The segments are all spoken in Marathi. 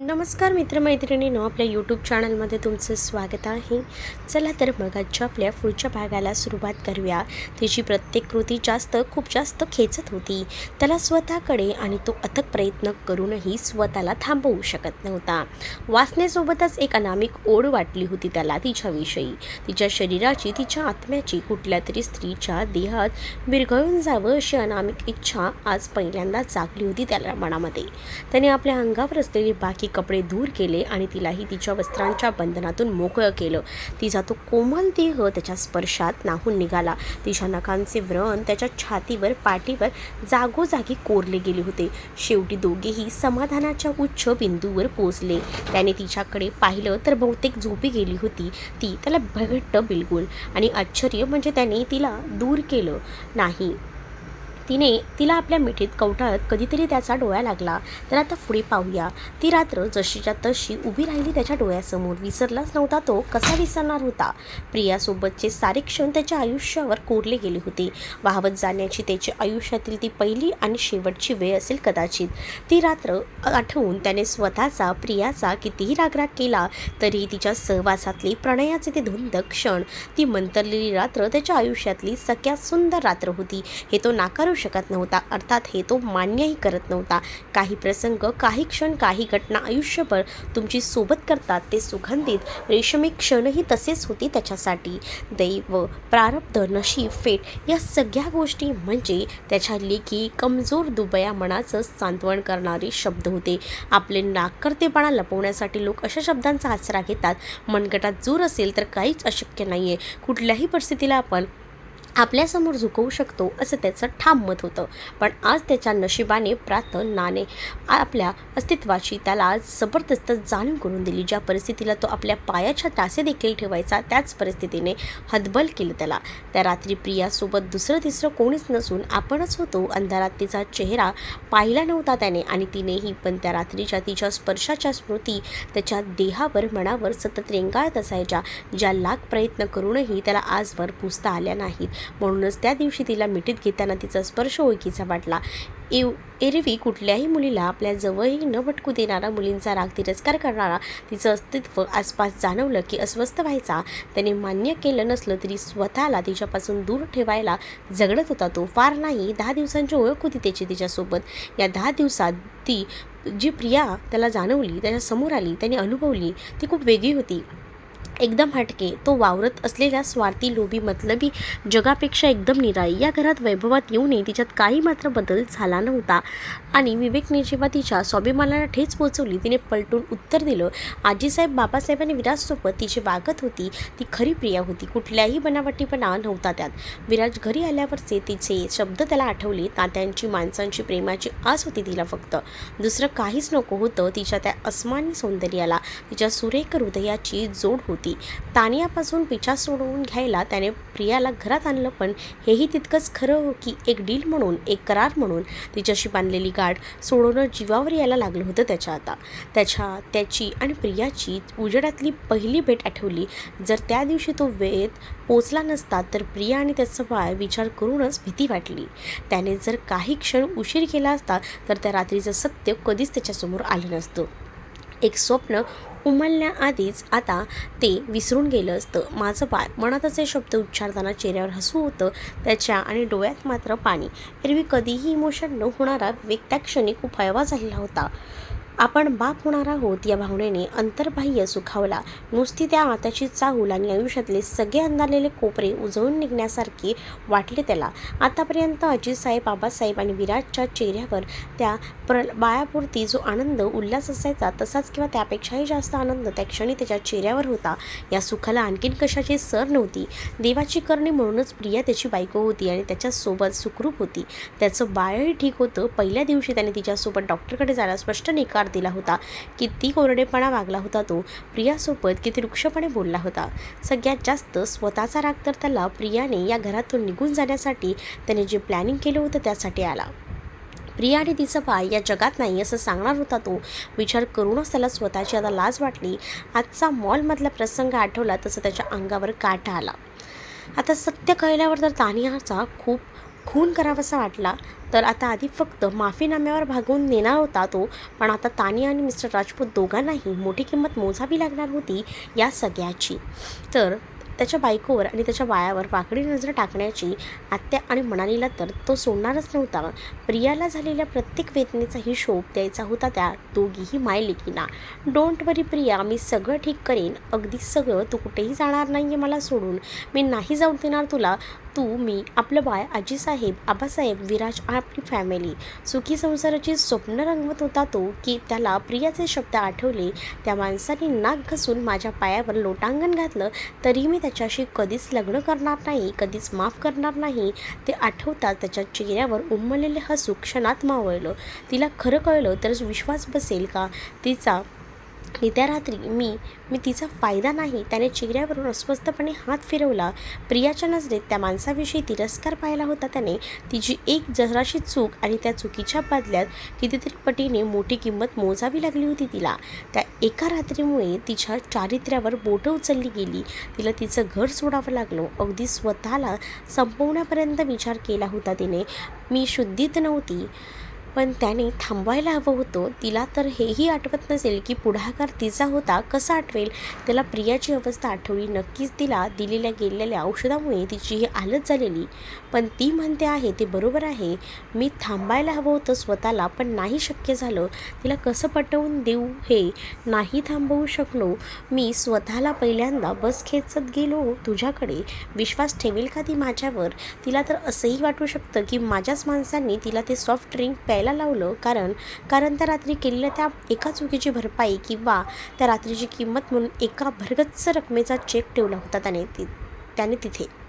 नमस्कार मित्रमैत्रिणींनो आपल्या यूट्यूब चॅनलमध्ये तुमचं स्वागत आहे. चला तर मग आजच्या आपल्या पुढच्या भागाला सुरुवात करूया. तिची प्रत्येक कृती जास्त खूप जास्त खेचत होती. त्याला स्वतःकडे आणि तो अथक प्रयत्न करूनही स्वतःला थांबवू शकत नव्हता. वाचण्यासोबतच एक अनामिक ओढ वाटली होती त्याला तिच्याविषयी. तिच्या शरीराची तिच्या आत्म्याची कुठल्या तरी स्त्रीच्या देहात विरघळून जावं अशी अनामिक इच्छा आज पहिल्यांदा जागली होती त्याला मनामध्ये. त्याने आपल्या अंगावर असलेली बाकी कपडे दूर केले आणि तिलाही तिच्या वस्त्रांच्या बंधनातून मोकळं केलं. तिचा तो कोमल देह त्याच्या स्पर्शात नाहून निघाला. तिच्या नखांचे व्रण त्याच्या छातीवर पाठीवर जागोजागी कोरले गेले होते. शेवटी दोघेही समाधानाच्या उच्च बिंदूवर पोचले त्याने तिच्याकडे पाहिलं तर बहुतेक झोपी गेली होती. ती त्याला भगट्ट बिलकुल आणि आश्चर्य म्हणजे त्याने तिला दूर केलं. नाही तिने तिला आपल्या मिठीत कवटाळत कधीतरी त्याचा डोळा लागला. तर आता पुढे पाहूया. ती रात्र जशीच्या तशी उभी राहिली त्याच्या डोळ्यासमोर. विसरलाच नव्हता तो कसा विसरणार होता? प्रियासोबतचे सारे क्षण त्याच्या आयुष्यावर कोरले गेले होते. वाहवत जाण्याची त्याची आयुष्यातील ती पहिली आणि शेवटची वेळ असेल कदाचित. ती रात्र आठवून त्याने स्वतःचा प्रियाचा कितीही रागराग केला तरीही तिच्या सहवासातली प्रणयाचे ते धुंद क्षण ती मंतरलेली रात्र त्याच्या आयुष्यातली सगळ्यात सुंदर रात्र होती. हे तो नाकारू शकत नव्हता. अर्थात हे तो मान्यही करत नव्हता. काही प्रसंग काही क्षण काही घटना आयुष्यभर तुमची सोबत करतात ते सुगंधित रेशमी क्षणही तसेच होते त्याच्यासाठी. दैव प्रारब्ध नशीब फेट या सगळ्या गोष्टी म्हणजे त्याच्या लेखी कमजोर दुबया मनाचं सांत्वन करणारे शब्द होते. आपले नाकर्तेपणा लपवण्यासाठी लोक अशा शब्दांचा आसरा घेतात. मनगटात जोर असेल तर काहीच अशक्य नाही आहे कुठल्याही परिस्थितीला आपण आपल्यासमोर झुकवू शकतो असं त्याचं ठाम मत होतं. पण आज त्याच्या नशिबाने प्रात नाने आपल्या अस्तित्वाची त्याला आज जबरदस्त जाणीव करून दिली. ज्या परिस्थितीला तो आपल्या पायाच्या तासे देखील ठेवायचा त्याच परिस्थितीने हतबल केलं त्याला. त्या रात्री प्रियासोबत दुसरं तिसरं कोणीच नसून आपणच होतो. अंधारात तिचा चेहरा पाहिला नव्हता त्याने आणि तिनेही पण त्या रात्रीच्या तिच्या स्पर्शाच्या स्मृती त्याच्या देहावर मनावर सतत रेंगाळत असायच्या. ज्या लाख प्रयत्न करूनही त्याला आजवर पुसता आल्या नाहीत. म्हणूनच त्या दिवशी तिला मिठीत घेताना तिचा स्पर्श ओळखीचा वाटला. एव एरवी कुठल्याही मुलीला आपल्या जवळही न भटकू देणारा मुलींचा राग तिरस्कार करणारा तिचं अस्तित्व आसपास जाणवलं की अस्वस्थ व्हायचा. त्याने मान्य केलं नसलं तरी स्वतःला तिच्यापासून दूर ठेवायला झगडत होता तो. फार नाही दहा दिवसांची ओळख होती त्याची तिच्यासोबत. या दहा दिवसात ती जी प्रिया त्याला जाणवली त्याच्यासमोर आली त्याने अनुभवली ती खूप वेगळी होती. एकदम हटके. तो वावरत असलेल्या स्वार्थी लोभी मतलबी जगापेक्षा एकदम निराळी. या घरात वैभवात येऊनही तिच्यात काही मात्र बदल झाला नव्हता. आणि विवेकने जेव्हा तिच्या स्वाभिमानाला ठेच पोचवली तिने पलटून उत्तर दिलं आजीसाहेब बाबासाहेब आणि विराजसोबत तिची वागत होती. ती खरी प्रिया होती. कुठल्याही बनावटीपणा नव्हता त्यात. विराज घरी आल्यावरचे तिचे शब्द त्याला आठवले. तात्यांची माणसांची प्रेमाची आस होती तिला फक्त. दुसरं काहीच नको होतं. तिच्या त्या अस्मानी सौंदर्याला तिच्या सुरेख हृदयाची जोड होती. तानियापासून पिछा सोडवून घ्यायला त्याने प्रियाला घरात आणलं पण हेही तितकंच खरं हो की एक डील म्हणून एक करार म्हणून तिच्याशी बांधलेली गाठ सोडवणं जीवावर यायला लागलं होतं त्याच्या आता. त्याच्या त्याची आणि प्रियाची उजेडातली पहिली भेट आठवली. जर त्या दिवशी तो वेळेत पोचला नसता तर प्रिया आणि त्याचा बाळ विचार करूनच भीती वाटली. त्याने जर काही क्षण उशीर केला असता तर त्या रात्रीचं सत्य कधीच त्याच्यासमोर आलं नसतं. एक स्वप्न उमलण्याआधीच आता ते विसरून गेलं असतं. माझं बाळ मनातच हे शब्द उच्चारताना चेहऱ्यावर हसू होतं. त्याच्या आणि डोळ्यात मात्र पाणी. एरवी कधीही इमोशन न होणारा व्यक्त्या त्या क्षणी खूप हळवा झालेला होता. आपण बाप होणार आहोत या भावनेने अंतर्बाह्य सुखावला. नुसती त्या आताची चाहूल आणि आयुष्यातले सगळे अंधारलेले कोपरे उजळून निघण्यासारखे वाटले त्याला. आतापर्यंत अजितसाहेब बाबासाहेब आणि विराजच्या चेहऱ्यावर त्या प्र बाळापुरती जो आनंद उल्हास असायचा तसाच किंवा त्यापेक्षाही जास्त आनंद त्या क्षणी त्याच्या चेहऱ्यावर होता. या सुखाला आणखीन कशाची सर नव्हती. देवाची करणे म्हणूनच प्रिया त्याची बायको होती आणि त्याच्यासोबत सुखरूप होती. त्याचं बाळही ठीक होतं. पहिल्या दिवशी त्याने तिच्यासोबत डॉक्टरकडे जायला स्पष्ट निकार दिला होता. किती कोरडेपणा वागला होता तो. प्रियासोबत किती वृक्षपणे बोलला होता. सगळ्यात जास्त स्वतःचा राग तर त्याला प्रियाने या घरातून निघून जाण्यासाठी त्याने जे प्लॅनिंग केलं होतं त्यासाठी आला. प्रिया आणि तिचं बाळ या जगात नाही असं सांगणार होता तो. विचार करूनच त्याला स्वतःची आता लाज वाटली. आजचा मॉलमधला प्रसंग आठवला तसं त्याच्या अंगावर काटा आला. आता सत्य कळल्यावर तर तानियाचा खूप खून करावासा वाटला तर आता आधी फक्त माफीनाम्यावर भागवून नेणार होता तो पण आता तानी आणि मिस्टर राजपूत दोघांनाही मोठी किंमत मोजावी लागणार होती या सगळ्याची. तर त्याच्या बायकोवर आणि त्याच्या बायावर वाकडी नजर टाकण्याची आत्या आणि मनालीला तर तो सोडणारच नव्हता. प्रियाला झालेल्या प्रत्येक वेदनेचा हिशोब द्यायचा होता त्या दोघीही मायलेकीना. डोंट वरी प्रिया मी सगळं ठीक करेन. अगदी सगळं तू कुठेही जाणार नाही आहे मला सोडून. मी नाही जाऊन देणार तुला. तू मी आपलं बाळ आजीसाहेब आबासाहेब विराज आपली फॅमिली सुखी संसाराची स्वप्न रंगवत होता तो की त्याला प्रियाचे शब्द आठवले त्या माणसाने नाक घसून माझ्या पायावर लोटांगण घातलं तरी मी त्याच्याशी कधीच लग्न करणार नाही कधीच माफ करणार नाही. ते आठवताच त्याच्या चेहऱ्यावर उमललेले हसू क्षणात मावळलं. तिला खरं कळलं तरच विश्वास बसेल का? तिचा आणि त्या रात्री मी मी तिचा फायदा नाही त्याने चेहऱ्यावरून अस्वस्थपणे हात फिरवला. प्रियाच्या नजरेत त्या माणसाविषयी तिरस्कार पाहिला होता त्याने. तिची एक जराशी चूक आणि त्या चुकीच्या बदल्यात कितीतरी पटीने मोठी किंमत मोजावी लागली होती तिला. त्या एका रात्रीमुळे तिच्या चारित्र्यावर बोटं उचलली गेली. तिला तिचं घर सोडावं लागलं. अगदी स्वतःला संपवण्यापर्यंत विचार केला होता तिने. मी शुद्धीत नव्हती. पण त्याने थांबवायला हवं होतं. तिला तर हेही आठवत नसेल की पुढाकार तिचा होता कसा आठवेल? त्याला प्रियाची अवस्था आठवली. नक्कीच तिला दिलेल्या गेलेल्या औषधामुळे तिची ही हालत झालेली. पण ती म्हणते आहे ते बरोबर आहे. मी थांबायला हवं होतं स्वतःला पण नाही शक्य झालं. तिला कसं पटवून देऊ हे? नाही थांबवू शकलो. मी स्वतःला पहिल्यांदा बस खेचत गेलो तुझ्याकडे. विश्वास ठेवेल का ती माझ्यावर? तिला तर असंही वाटू शकतं की माझ्याच माणसांनी तिला ते सॉफ्ट ड्रिंक प्यायला लावलं. कारण कारण त्या रात्री केलेल्या त्या एका चुकीची भरपाई किंवा त्या रात्रीची किंमत म्हणून एका भरगच्च रकमेचा चेक ठेवला होता त्याने ति त्याने तिथे.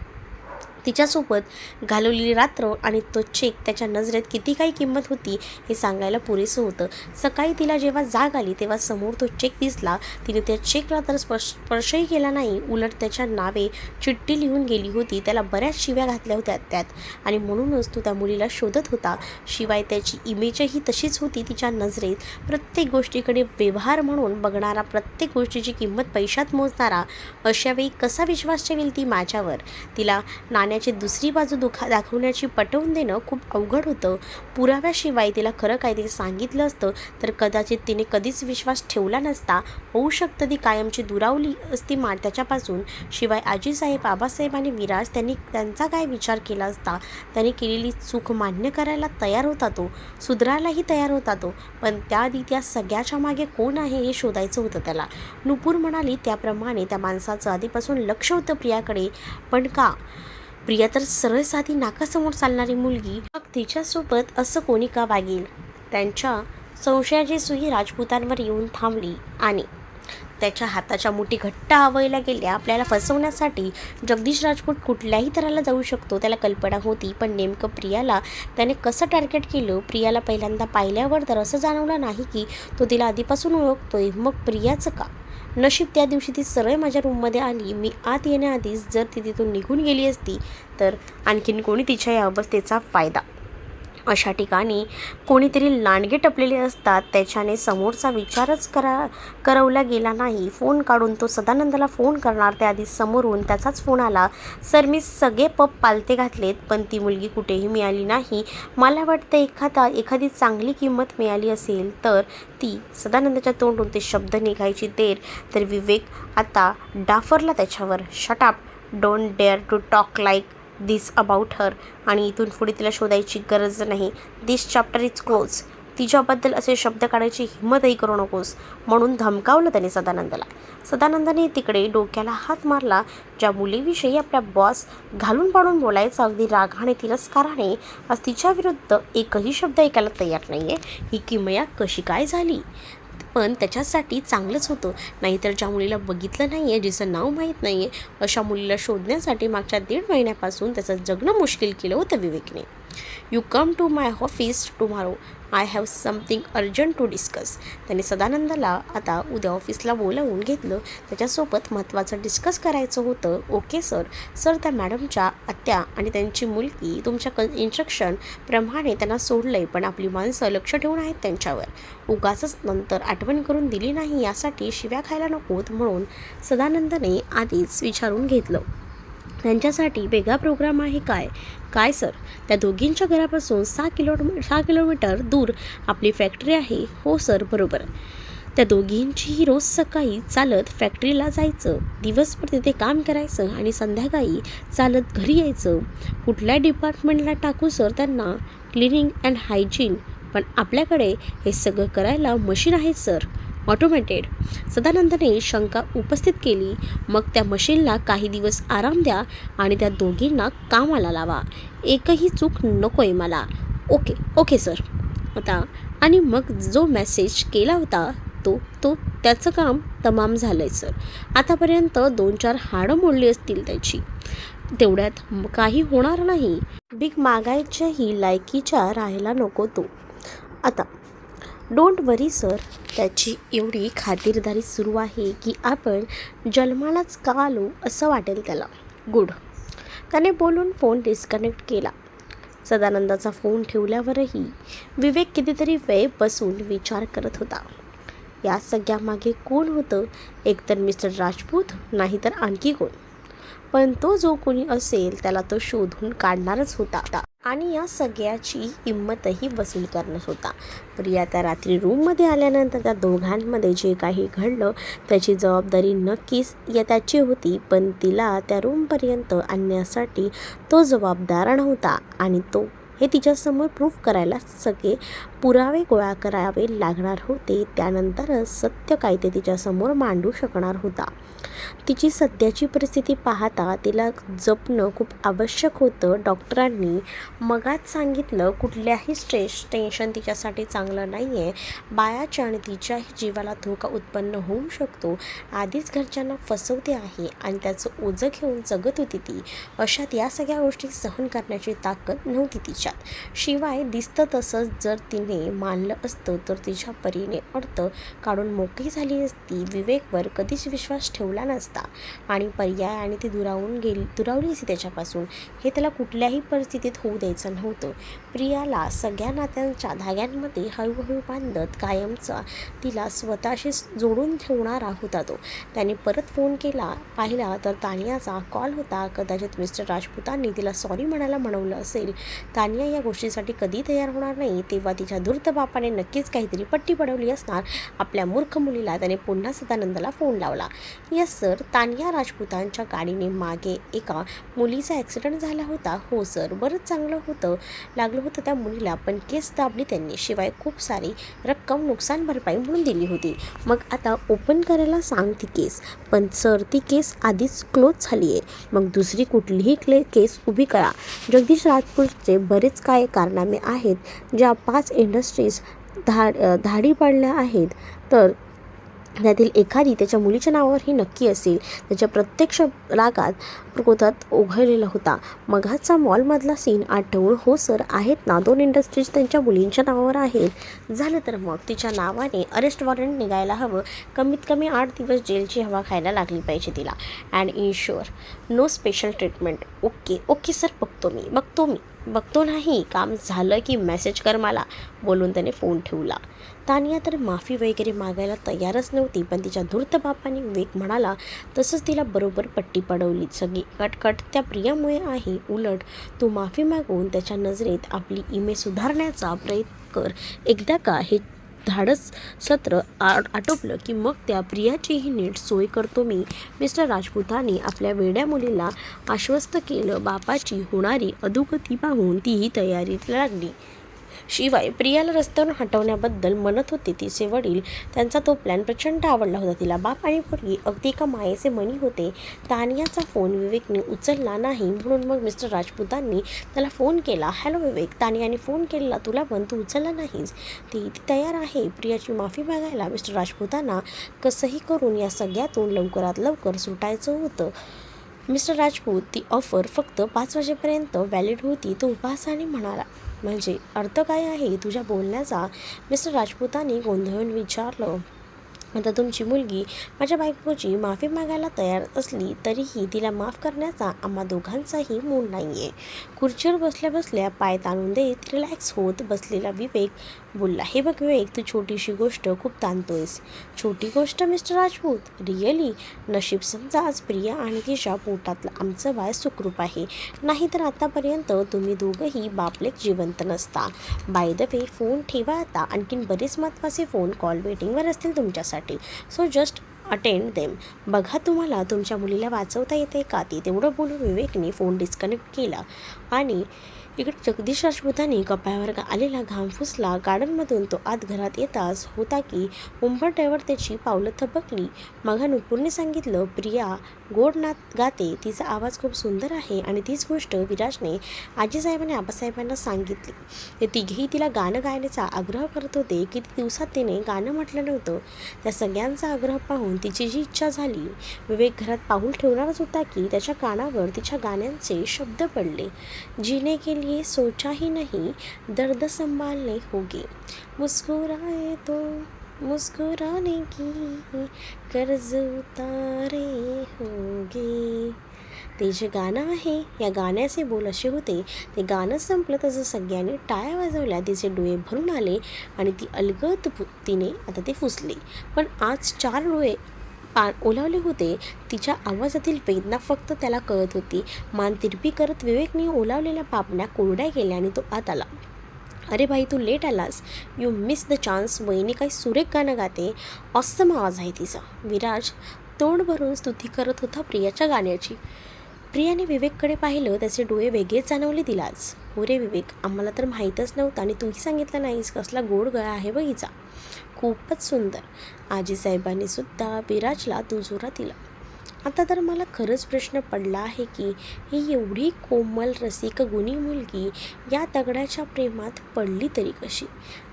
तिच्यासोबत घालवलेली रात्र आणि तो चेक त्याच्या नजरेत किती काही किंमत होती हे सांगायला पुरेसं होतं. सकाळी तिला जेव्हा जाग आली तेव्हा समोर तो चेक दिसला. तिने त्या चेकला तर स्पर्श स्पर्शही केला नाही. उलट त्याच्या नावे चिठ्ठी लिहून गेली होती. त्याला बऱ्याच शिव्या घातल्या होत्या त्यात आणि म्हणूनच तो त्या मुलीला शोधत होता. शिवाय त्याची इमेजही तशीच होती तिच्या नजरेत. प्रत्येक गोष्टीकडे व्यवहार म्हणून बघणारा प्रत्येक गोष्टीची किंमत पैशात मोजणारा अशावेळी कसा विश्वास ठेवेल ती माझ्यावर? तिला नाण्या नाण्याची दुसरी बाजू दुखा दाखवण्याची पटवून देणं खूप अवघड होतं. पुराव्याशिवाय तिला खरं काय सांगितलं असतं तर कदाचित तिने कधीच विश्वास ठेवला नसता. होऊ शकतं ती कायमची दुरावली असती मा त्याच्यापासून शिवाय आजीसाहेब आबासाहेब आणि विराज त्यांनी त्यांचा काय विचार केला असता? त्यांनी केलेली चूक मान्य करायला तयार होता तो. सुधारायलाही तयार होता तो. पण त्याआधी त्या सगळ्याच्या मागे कोण आहे हे शोधायचं होतं त्याला. नुपूर म्हणाली त्याप्रमाणे त्या माणसाचं आधीपासून लक्ष होतं प्रियाकडे. पण का? प्रिया तर सरळ साधी नाकासमोर चालणारी मुलगी मग तिच्यासोबत असं कोणी का वागेल? त्यांच्या संशयाची सुई राजपुतांवर येऊन थांबली आणि त्याच्या हाताच्या मुठी घट्ट आवयला गेल्या. आपल्याला फसवण्यासाठी जगदीश राजपूत कुठल्याही तराला जाऊ शकतो त्याला कल्पना होती पण नेमकं प्रियाला त्याने कसं टार्गेट केलं? प्रियाला पहिल्यांदा पाहिल्यावर तर असं जाणवलं नाही की तो तिला आधीपासून ओळखतोय. मग प्रियाचं का? नशीब त्या दिवशी ती सरळ माझ्या रूममध्ये आली. मी आत येण्याआधीच जर ती तिथून निघून गेली असती तर आणखीन कोणी तिच्या या अवस्थेचा फायदा. अशा ठिकाणी कोणीतरी लांडगे टपलेले असतात. त्याच्याने समोरचा विचारच करा करवला गेला नाही. फोन काढून तो सदानंदाला फोन करणार. त्याआधी समोरून त्याचाच फोन आला. सर मी सगळे पप पालते घातलेत पण ती मुलगी कुठेही मिळाली नाही. मला वाटतं एखादा एखादी चांगली किंमत मिळाली असेल तर ती सदानंदाच्या तोंडून ते शब्द निघायची देर. तर विवेक आता डाफरला त्याच्यावर. Shut up don't dare to talk like this about her आणि इथून पुढे तिला शोधायची गरज नाही. दिस चॅप्टर इज क्लोज तिच्याबद्दल असे शब्द काढायची हिंमतही करू नकोस. म्हणून धमकावलं त्याने सदानंदाला. सदानंदाने तिकडे डोक्याला हात मारला ज्या मुलीविषयी आपल्या बॉस घालून पाडून बोलायचं अगदी रागाने तिरस्काराने आज तिच्या विरुद्ध एकही शब्द ऐकायला तयार नाही आहे ही किमया कशी काय झाली? पण त्याच्यासाठी चांगलंच होतं. नाहीतर ज्या मुलीला बघितलं नाही आहे जिचं नाव माहीत नाही आहे अशा मुलीला शोधण्यासाठी मागच्या दीड महिन्यापासून त्याचं जगणं मुश्किल केलं होतं विवेकने. You come to my office tomorrow I have something urgent to discuss त्याने सदानंदाला आता उद्या ऑफिसला बोलावून घेतलं. त्याच्यासोबत महत्त्वाचं डिस्कस करायचं होतं. ओके सर सर त्या मॅडमच्या आत्या आणि त्यांची मुलगी तुमच्या क इन्स्ट्रक्शनप्रमाणे त्यांना सोडलं आहे पण आपली माणसं लक्ष ठेवून आहेत त्यांच्यावर. उगाचच नंतर आठवण करून दिली नाही यासाठी शिव्या खायला नकोत म्हणून सदानंदने आधीच विचारून घेतलं. त्यांच्यासाठी वेगळा प्रोग्राम आहे काय? काय सर? त्या दोघींच्या घरापासून सहा किलो सहा किलोमीटर दूर आपली फॅक्टरी आहे. हो सर बरोबर. त्या दोघींचीही रोज सकाळी चालत फॅक्टरीला जायचं. दिवसभर तिथे काम करायचं आणि संध्याकाळी चालत घरी यायचं. कुठल्या डिपार्टमेंटला टाकू सर त्यांना? Cleaning and hygiene. पण आपल्याकडे हे सगळं करायला मशीन आहे सर. ऑटोमॅटेड सदानंदने शंका उपस्थित केली. मग त्या मशीनला काही दिवस आराम द्या आणि त्या दोघींना कामाला लावा. एकही चूक नको आहे मला. Okay okay sir. आता आणि मग जो मेसेज केला होता तो तो त्याचं काम तमाम झालं आहे सर. आतापर्यंत दोन चार हाडं मोडली असतील त्याची. तेवढ्यात काही होणार नाही. भीक मागायच्याही लायकीच्या राहायला नको तो. आता डोंट वरी सर त्याची एवढी खातिरदारी सुरू आहे की आपण जन्मालाच का आलो असं वाटेल त्याला. गुड त्याने बोलून फोन डिस्कनेक्ट केला. सदानंदाचा फोन ठेवल्यावरही विवेक कितीतरी वेळ बसून विचार करत होता. या सगळ्यामागे कोण होतं? एकतर मिस्टर राजपूत नाहीतर आणखी कोण? पण तो जो कोणी असेल त्याला तो शोधून काढणारच होता आणि या सगळ्याची किंमतही वसूल करणार होता. प्रिया त्या रात्री रूममध्ये आल्यानंतर त्या दोघांमध्ये जे काही घडलं त्याची जबाबदारी नक्कीच या त्याची होती पण तिला त्या रूमपर्यंत आणण्यासाठी तो जबाबदार नव्हता आणि तो हे तिच्यासमोर प्रूफ करायला सगळे पुरावे गोळा करावे लागणार होते. त्यानंतरच सत्य कायदे तिच्यासमोर मांडू शकणार होता. तिची सध्याची परिस्थिती पाहता तिला जपणं खूप आवश्यक होतं. डॉक्टरांनी मगाच सांगितलं कुठल्याही स्ट्रेस टेन्शन तिच्यासाठी चांगलं नाही आहे बायाच्या आणि तिच्याही जीवाला धोका उत्पन्न होऊ शकतो. आधीच घरच्यांना फसवते आहे आणि त्याचं ओझं घेऊन जगत होती ती. अशात या सगळ्या गोष्टी सहन करण्याची ताकद नव्हती तिच्यात. शिवाय दिसतं तसंच जर तिने मानलं असतं तर तिच्या परीने अर्थ काढून मोकळी झाली असती. विवेकवर कधीच विश्वास ठेवला नसता. आणि पर्याय आणि ती दुरावून गेली दुरावली असती त्याच्यापासून. हे त्याला कुठल्याही परिस्थितीत होऊ द्यायचं नव्हतं. प्रियाला सगळ्या नात्यांच्या धाग्यांमध्ये हळूहळू बांधत कायमचा तिला स्वतःशी जोडून ठेवणारा होता तो. त्याने परत फोन केला. पाहिला तर तानियाचा कॉल होता. कदाचित मिस्टर राजपुतांनी तिला सॉरी म्हणायला म्हणवलं असेल. तानिया या गोष्टीसाठी कधी तयार होणार नाही. तेव्हा तिच्या धूर्त बापाने नक्कीच काहीतरी पट्टी पडवली असणार. आपल्या मूर्ख मुलीला त्याने पुन्हा सदानंदला फोन लावला. यस सर तानिया राजपुतांच्या गाडीने मागे एका मुलीचा ॲक्सिडेंट झाला होता. हो सर बरंच चांगलं होतं. लागलं होतं त्या मुलीला पण केस दाबली त्यांनी. शिवाय खूप सारी रक्कम नुकसान भरपाई म्हणून दिली होती. मग आता ओपन करायला सांग ती केस. पण सर ती केस आधीच क्लोज झाली आहे मग दुसरी कुठलीही क्ले केस उभी करा. जगदीश राजपूतचे बरेच काय कारनामे आहेत ज्या पाच इंडस्ट्रीज धाड धाडी पाडल्या आहेत. तर त्यातील एखादी त्याच्या मुलीच्या नावावरही नक्की असेल. त्याच्या प्रत्यक्ष रागात क्रोधात ओघळलेला होता. मघाचा मॉलमधला सीन आठवून हो सर आहेत ना दोन इंडस्ट्रीज त्यांच्या मुलींच्या नावावर आहेत. झालं तर मग तिच्या नावाने अरेस्ट वॉरंट निघायला हवं. कमीत कमी आठ दिवस जेलची हवा खायला लागली पाहिजे तिला. And ensure no special treatment okay okay sir बघतो मी बघतो मी. बघतो नाही काम झालं की मेसेज कर मला बोलून त्याने फोन ठेवला. तानिया तर माफी वगैरे मागायला तयारच नव्हती पण तिच्या धूर्त बापाने विवेक म्हणाला तसंच तिला बरोबर पट्टी पडवली सगळी. कटकट त्या प्रियामुळे आहे उलट तू माफी मागून त्याच्या नजरेत आपली इमेज सुधारण्याचा प्रयत्न कर. एकदा का हे धाडस सत्र आ आटोपलं की मग त्या प्रियाचीही नीट सोय करतो मी. मिस्टर राजपूताने आपल्या वेड्या मुलीला आश्वस्त केलं. बापाची होणारी अधोगती पाहून तीही तयारीत लागली. शिवाय प्रियाला रस्त्यावरून हटवण्याबद्दल म्हणत होते तिचे वडील. त्यांचा तो प्लॅन प्रचंड आवडला होता तिला. बाप आणि पोरगी अगदी एका मायेचे मनी होते. तानियाचा फोन विवेकने उचलला नाही. म्हणून मग मिस्टर राजपुतांनी त्याला फोन केला. हॅलो विवेक तानियाने फोन केलेला. तुला पण तू उचलला नाहीस. ती ती तयार आहे. प्रियाची माफी मागायला मिस्टर राजपुतांना कसंही करून या सगळ्यातून लवकरात लवकर सुटायचं होतं. मिस्टर राजपूत ती ऑफर फक्त पाच वाजेपर्यंत व्हॅलिड होती. तो उपासाने म्हणाला म्हणजे अर्थ काय आहे? तुझ्या बोलण्याचा मिस्टर राजपूतांनी गोंधळून विचारलं. आता तुमची मुलगी माझ्या बायकोची माफी मागायला तयार असली तरीही तिला माफ करण्याचा आम्हा दोघांचाही मूड नाही आहे खुर्चीवर बसल्या बसल्या पाय ताणून देत रिलॅक्स होत बसलेला विवेक बोलला हे बघ विवेक तू छोटीशी गोष्ट खूप ताणतोयस. छोटी गोष्ट मिस्टर राजपूत? रिअली नशीब समजा आज प्रिया आणि तिच्या पोटातलं आमचं बाय सुखरूप आहे. नाहीतर आतापर्यंत तुम्ही दोघंही बापलेक जिवंत नसता. बाय द वे फोन ठेवा आता. आणखीन बरेच महत्त्वाचे फोन कॉल वेटिंगवर असतील तुमच्यासाठी. सो जस्ट अटेंड देम बघा तुम्हाला तुमच्या मुलीला वाचवता येते का ते? तेवढं बोलून विवेकने फोन डिस्कनेक्ट केला. आणि इकडे जगदीश राजपूतांनी कपाळावर आलेला घाम फुसला. गार्डनमधून तो आत घरात येताच होता की उंबरट्यावर त्याची पावलं थबकली. मघा पूर्ण सांगितलं प्रिया गोड नात गाते तिचा आवाज खूप सुंदर आहे आणि तीच गोष्ट विराजने आजीसाहेबांनी आबासाहेबांना सांगितली. ते तिघेही तिला गाणं गायण्याचा आग्रह करत होते किती दिवसात तिने गाणं म्हटलं नव्हतं. त्या सगळ्यांचा आग्रह पाहून तिची जी इच्छा झाली विवेक घरात पाहून ठेवणारच होता की त्याच्या कानावर तिच्या गाण्यांचे शब्द पडले. जीने के लिए सोचा ही दर्द संभालने होगे. मुस्कुराए तो मुस्कुराने की कर्ज उतारे होगे। ते जे गाणं आहे या गाण्याचे बोल असे होते ते गाणं संपलं तसं सगळ्यांनी टाळ्या वाजवल्या तिचे डोळे भरून आले आणि ती अलगद फु- तिने आता ते फुसले पण आज चार डोळे पा ओलावले होते तिच्या आवाजातील वेदना फक्त त्याला कळत होती. मान तिरपी करत विवेकने ओलावलेल्या पापण्या कोरड्या केल्या आणि तो आत आला. अरे भाई तू लेट आलास. यू मिस द चान्स वहिनी काही सुरेख गाणं गाते. ऑसम आवाज आहे तिचा. विराज तोंड भरून स्तुती करत होता प्रियाच्या गाण्याची. प्रियाने विवेककडे पाहिलं त्याचे डोळे वेगळेच जाणवले तिलाच. हो रे विवेक आम्हाला तर माहीतच नव्हतं आणि तूही सांगितलं नाहीस कसला गोड गळा आहे बघीचा खूपच सुंदर. आजीसाहेबांनी सुद्धा विराजला दुजोरा दिला. आता तर मला खरंच प्रश्न पडला आहे की ही एवढी कोमल रसिक गुणी मुलगी या दगडाच्या प्रेमात पडली तरी कशी?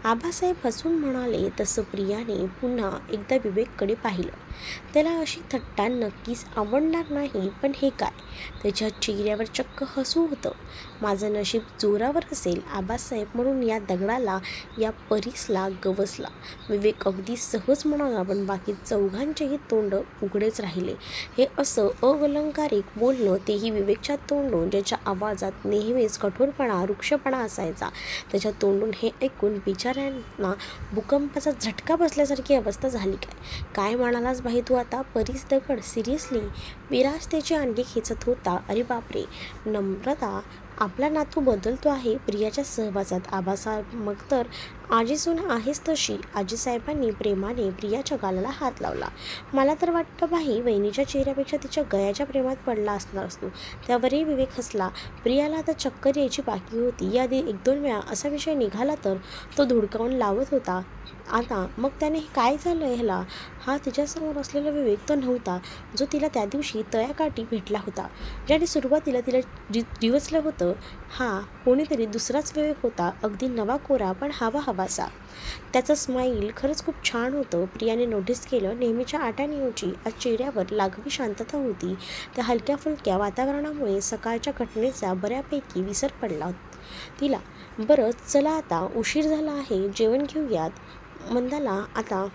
आबासाहेब हसून म्हणाले तसं प्रियाने पुन्हा एकदा विवेककडे पाहिलं. त्याला अशी थट्टा नक्कीच आवडणार नाही पण हे काय? त्याच्या चेहऱ्यावर चक्क हसू होतं. माझं नशीब जोरावर असेल आबासाहेब म्हणून या दगडाला या परीसला गवसला. विवेक अगदी सहज म्हणाला पण बाकी चौघांचेही तोंड उघडेच राहिले. हे असं अवलंकारिक बोलणं तेही विवेकच्या तोंडून ज्याच्या आवाजात नेहमीच कठोरपणा वृक्षपणा असायचा. त्याच्या तोंडून हे ऐकून बिचाऱ्यांना भूकंपाचा झटका बसल्यासारखी अवस्था झाली काय? काय म्हणालास बाई तू आता? परीस दगड? सिरियसली? विराज त्याची आणखी खेचत होता. अरे बापरे! नम्रता आपला नातू बदलतो आहे. प्रियाच्या सहवासात आबासाहेब मग तर आजीसून आहेच तशी. आजीसाहेबांनी प्रेमाने प्रियाच्या गालाला हात लावला. मला तर वाटतं बाई वहिनीच्या चेहऱ्यापेक्षा तिच्या गयाच्या प्रेमात पडला असणार असतो. त्यावरही विवेक हसला. प्रियाला आता चक्कर यायची बाकी होती. याआधी एक दोन वेळा असा विषय निघाला तर तो धुडकावून लावत होता. आता मग त्याने काय झालं ह्याला? हा तिच्यासमोर असलेला विवेक तो नव्हता जो तिला त्या दिवशी तळ्याकाठी भेटला होता. ज्याने सुरुवातीला तिला डि डिवचलं होतं हा कोणीतरी दुसराच विवेक होता अगदी नवा कोरा पण हवा हवासा. त्याचं स्माईल खरंच खूप छान होतं. प्रियाने नोटीस केलं नेहमीच्या आटानिओची आज चेहऱ्यावर लागवी शांतता होती. त्या हलक्या फुलक्या वातावरणामुळे सकाळच्या घटनेचा बऱ्यापैकी विसर पडला. तिला बरं चला आता उशीर झाला आहे जेवण घेऊयात. मंदाला आता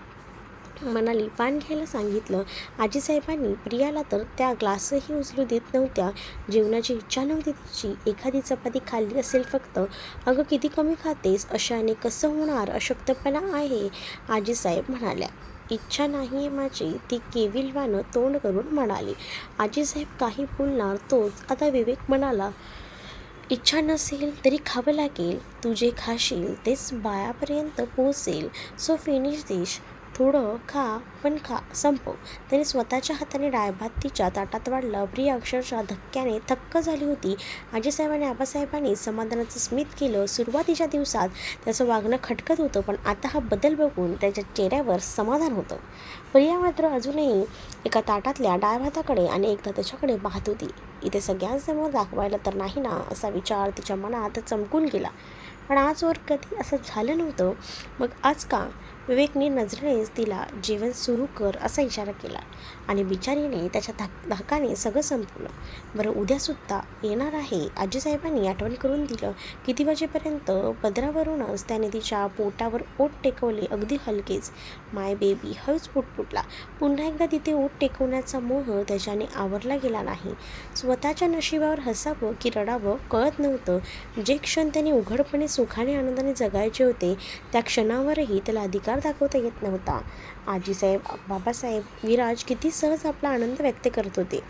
मनाली पान घ्यायला सांगितलं. आजीसाहेबांनी प्रियाला तर त्या ग्लासही उचलू देत नव्हत्या. जेवणाची इच्छा नव्हती तिची. एखादी चपाती खाल्ली असेल फक्त अगं किती कमी खातेस? अशाने कसं होणार? अशक्तपणा आहे. आजीसाहेब म्हणाल्या इच्छा नाही आहे माझी. ती केविलवानं तोंड करून म्हणाली आजीसाहेब काही बोलणार तोच. आता विवेक म्हणाला इच्छा नसेल तरी खावं लागेल. तू जे खाशील तेच बायापर्यंत पोचेल सो फिनिश दिश थोडं खा पण खा संपव. त्याने स्वतःच्या हाताने डाळभात तिच्या ताटात वाढलं. प्रिया अक्षरशः धक्क्याने थक्क झाली होती. आजीसाहेबाने आबासाहेबांनी समाधानाचं स्मित केलं. सुरुवातीच्या दिवसात त्याचं वागणं खटकत होतं पण आता हा बदल बघून त्याच्या चेहऱ्यावर समाधान होतं. प्रिया मात्र अजूनही एका ताटातल्या डाळभाताकडे आणि एकदा त्याच्याकडे पाहत होती. इथे सगळ्यांसमोर दाखवायला तर नाही ना? असा विचार तिच्या मनात चमकून गेला. पण आजवर कधी? असं झालं नव्हतं. मग आज का? विवेकने नजरेनेच तिला जेवण सुरू कर असा इशारा केला. आणि बिचारीने त्याच्या धाक धाकाने सगळं संपवलं. बरं उद्यासुद्धा येणार आहे. आजीसाहेबांनी आठवण करून दिलं किती वाजेपर्यंत पदरावरूनच त्याने तिच्या पोटावर ओठ टेकवले अगदी हलकेच. माय बेबी हळूच पुटपुटला पुन्हा एकदा तिथे ओठ टेकवण्याचा मोह त्याच्याने आवरला गेला नाही. स्वतःच्या नशिबावर हसावं की रडावं कळत नव्हतं. जे क्षण त्याने उघडपणे सुखाने आनंदाने जगायचे होते त्या क्षणावरही त्याला अधिकार दाखवता येत नव्हता. आजीसाहेब बाबासाहेब विराज किती सहज आपला आनंद व्यक्त करत होते.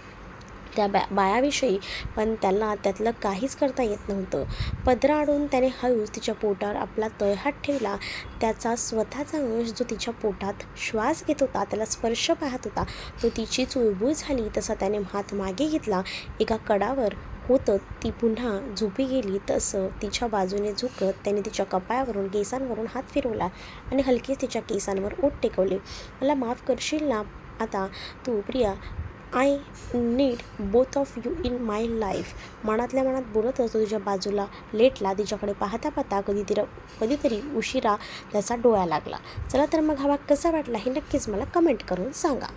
त्या बा बायाविषयी पण त्याला त्यातलं काहीच करता येत नव्हतं. पदरा आडून त्याने हळूच तिच्या पोटावर आपला तळहात ठेवला. त्याचा स्वतःचा अंश जो तिच्या पोटात श्वास घेत होता त्याला स्पर्श पाहत होता तो तिची चुळबुळ झाली तसा त्याने हात मागे घेतला. एका कडावर होतं ती पुन्हा झोपी गेली तसं तिच्या बाजूने झुकत त्याने तिच्या कपाळावरून केसांवरून हात फिरवला आणि हलकेच तिच्या केसांवर ओठ टेकवले. मला माफ करशील ना? आता तू Priya I need both of you in my life मनातल्या मनात बोलत असतो तुझ्या बाजूला लेटला तिच्याकडे पाहता पाहता कधी तिला कधीतरी उशिरा त्याचा डोळा लागला. चला तर मग हा भाग कसा वाटला हे नक्कीच मला कमेंट करून सांगा.